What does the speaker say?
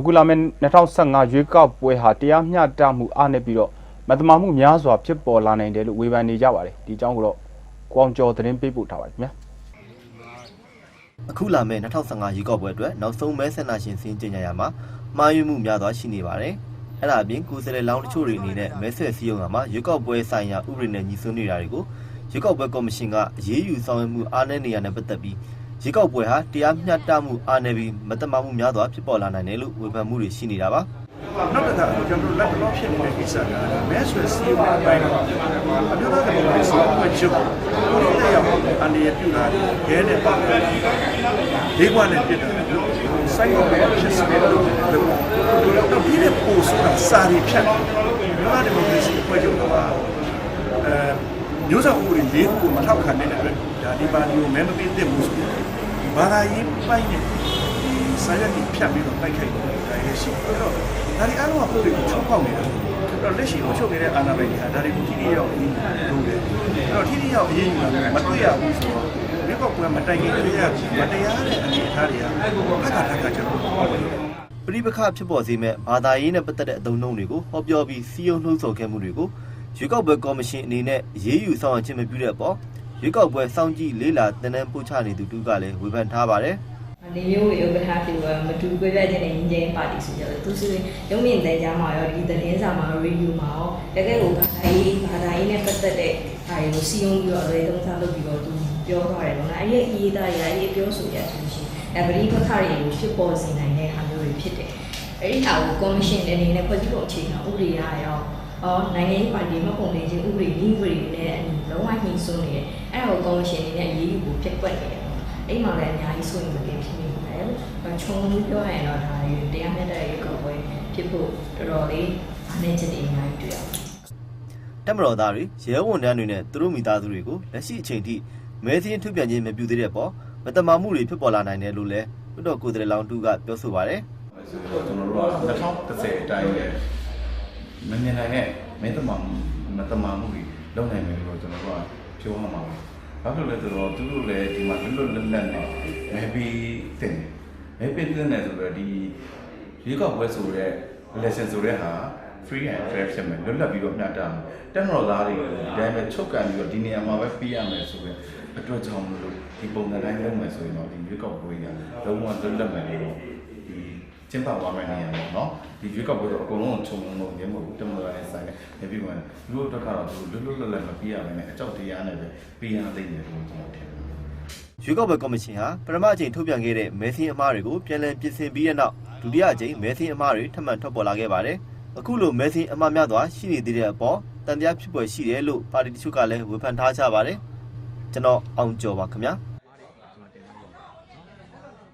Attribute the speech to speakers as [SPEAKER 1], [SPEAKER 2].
[SPEAKER 1] အခုလာမယ့်2015ရွေးကောက်ပွဲဟာတရားမျှတမှုအားနည်းပြီးတော့မတမာမှုများစွာဖြစ်ပေါ်လာနိုင်တယ်လို့ဝေဖန်နေကြပါတယ်ဒီအကြောင်းကိုတော့ကွန်ကျော်သတင်းပေးပို့ထားပါတယ်ခင်ဗျာ
[SPEAKER 2] အခုလာမယ့်2015ရွေးကောက်ပွဲအတွက်နောက်ဆုံးမဲဆန္ဒရှင်စင်းကျင်ညာရမှာမှားယွင်းမှုများစွာရှိနေပါတယ်။အဲ့ဒါအပြင်ကိုယ်စားလှယ်လောင်းတချို့တွေအနေနဲ့မဲဆွယ်စည်းရုံးတာမှာရွေးကောက်ပွဲဆိုင်ရာဥပဒေနဲ့ညီစွန်းနေတာတွေကိုရွေးကောက်ပွဲကော်မရှင်ကအရေးယူဆောင်ရွက်မှုအားနည်းနေရတဲ့ပတ်သက်ပြီး ရွေးကောက်ပွဲဟာတရားမျှတမှုအားနည်းပြီးမတမာမှုများစွာဖြစ်ပေါ်လာနိုင်တယ်လို့ဝေဖန်မှုတွေရှိနေတာပါ
[SPEAKER 3] နောက်တစ်ခါကျွန်တော်လက်တော့ဖြစ်နေတဲ့ကိစ္စကမဲဆွယ်စီးပွားအပိုင်းတော့အမျိုးသားကလည်းစီးပွားချုပ်ကိုယ်တိုင်ရောက်အနေရပြုလာတယ်ရဲနဲ့ပတ်သက်လေးကွာနဲ့ပြစ်တယ်စိုက်တော့ဖြစ်စတယ်လို့တော့ဒီနေ့ပို့ဆိုတာစာရီဖြတ်မျိုးသားဒီမိုကရေစီအဖွဲ့ချုပ်ကအဲမျိုးစောဥပဒေလေးခုကိုမထောက်ခံတဲ့အတွက်ဒါဒီပါတီကိုမဲမပေးသင့်ဘူးဆိုပြီး ဘာသာရေးပိုင်းနဲ့ဒီစာရက်ကြီးဖြတ်ပြီးတော့တိုက်ခိုက်တယ်ဒါရရှိအဲ့တော့ဒါဒီအားလုံးကပုံတွေကိုချုံးပေါက်နေတာအဲ့တော့လက်ရှိကိုချုပ်နေတဲ့အာဏာပိုင်တွေကဒါတွေကိုထိထိရောက်ပြီးလုပ်တယ်အဲ့တော့ထိထိရောက်အရေးယူတာမတွေ့ရဘူးဆိုတော့ဒီကောက်ပွဲမတိုင်ခင်တည်းကမတရားတဲ့အနေအထားတွေကဖက်ခါတက်ခါကျွန်တော်ပေါ့တယ်။
[SPEAKER 2] ပြိပခဖြစ်ပေါ်စေမဲ့ဘာသာရေးနဲ့ပတ်သက်တဲ့အသုံးအနှုန်းတွေကိုဟောပြောပြီးစီယုံနှိုးဆော်ခဲ့မှုတွေကိုရွေးကောက်ပွဲကော်မရှင်အနေနဲ့ရေးယူဆောင်ရွက်ခြင်းမပြုတဲ့အပေါ် ရွေးကောက်ပွဲစောင့်ကြည့်လေးလာတန်းတန်းပို့ချနေသူတူကလည်းဝေဖန်ထားပါတယ်။
[SPEAKER 4] နေမျိုးဥက္ကဋ္ဌဖြစ်လို့မတူပြည့်ပြည့်ချင်းနဲ့ညီချင်းပါတီဆိုကြတယ်သူဆိုရင်ရုံးမြင့်တဲ့ကြားမှာရောဒီသတင်းစာမှာရေဒီယိုမှာရောတကယ်ကိုဘာသာရေးဘာသာရေးနဲ့ပတ်သက်တဲ့ဟာတွေကိုစီယုံပြီးတော့အရေးသုံးစားလုပ်ပြီးတော့သူပြောသွားတယ်ပေါ့နော်အဲ့ဒီအရေးသားရရေးပြောဆိုရဆိုရှင်အဲပရိပခတွေကိုဖြစ်ပေါ်စေနိုင်တဲ့ဟာမျိုးတွေဖြစ်တယ်အဲ့ဒီဟာကိုကော်မရှင်အနေနဲ့ဖွဲ့စည်းပုံအခြေခံဥပဒေရရော အော်နိုင်ငံရေးပါတီမပုံနေခြင်းဥပဒေနည်းဥပဒေနဲ့အညီလုံးဝညှိစွန်းနေတယ်အဲ့ဒါကိုကော်မရှင်အနေနဲ့အရေးယူဖို့ပြက်ကွက်နေတယ်အိမ်မှာလည်းအများကြီးဆိုရင်မကင်ဖြစ်နေတယ်။ခြုံပြောရရင်တော့ဒါတွေတရားမျှတတဲ့ကောက်ပွဲဖြစ်ဖို့တော်တော်လေးအားနည်းချက်တွေအများကြီးတွေ့ရတယ်။
[SPEAKER 2] တက်မတော်သားတွေရဲဝန်ထမ်းတွေနဲ့သူတို့မိသားစုတွေကိုလက်ရှိအချိန်ထိမဲစင်းထုတ်ပြန်ခြင်းမပြုသေးတဲ့ပေါ်မတမာမှုတွေဖြစ်ပေါ်လာနိုင်တယ်လို့လည်းလွတ်တော်ကိုယ်စားလှယ်လောင်းတူကပြောဆိုပါတယ်
[SPEAKER 5] ဆိုတော့ကျွန်တော်တို့က2010အတိုင်းပဲ မမြင်နိုင်တဲ့မင်းသမမှုမတမမှုတွေလုပ်နိုင်မယ်လို့ကျွန်တော်တို့ကပြောရမှာပါဘာဖြစ်လို့လဲဆိုတော့သူတို့လည်းဒီမှာလွတ်လွတ်လပ်လပ်နဲ့မဲပြီးတင်မဲပြီးတင်တယ်ဆိုတော့ဒီရေကောက်ပွဲဆိုတဲ့ election ဆိုတဲ့ဟာ free and fair ဖြစ်မယ်လွတ်လပ်ပြီးတော့မျှတမယ်တက်မတော်သားတွေဒီတိုင်းပဲချုပ်ကန်ပြီးတော့ဒီနေရာမှာပဲပြီးရမယ်ဆိုတဲ့အတွက်ကြောင့်မလို့ဒီပုံစံတိုင်းလုပ်မယ်ဆိုရင်တော့ဒီရေကောက်ပွဲကလုံးဝလွတ်လပ်မယ်လို့ဒီ ကျင်းပသွားမယ်နေရာပေါ့နော်ဒီရွေးကောက်ပွဲတော့အကုန်လုံးခြုံငုံနေမှာဘူးတမန်တော်နဲ့ဆိုင်တယ်နေပြီးမှလူတို့အတွက်ကတော့သူလွတ်လွတ်လပ်လပ်မပြရမယ်နဲ့အကြောက်တရားနဲ့ပဲပြရသိနေတယ်လို့ကျွန်တော်ထင်တယ်
[SPEAKER 2] ရွေးကောက်ပွဲကော်မရှင်ဟာပထမအကြိမ်ထုတ်ပြန်ခဲ့တဲ့မဲစင်းအမားတွေကိုပြန်လည်ပြင်ဆင်ပြီးတဲ့နောက်ဒုတိယအကြိမ်မဲစင်းအမားတွေထပ်မံထွက်ပေါ်လာခဲ့ပါတယ်အခုလိုမဲစင်းအမားများစွာရှိနေသေးတဲ့အပေါ်တန်တရားဖြစ်ပေါ်ရှိတယ်လို့ပါတီတချို့ကလည်းဝေဖန်ထားကြပါတယ်ကျွန်တော်အောင်ကျော်ပါခင်ဗျာ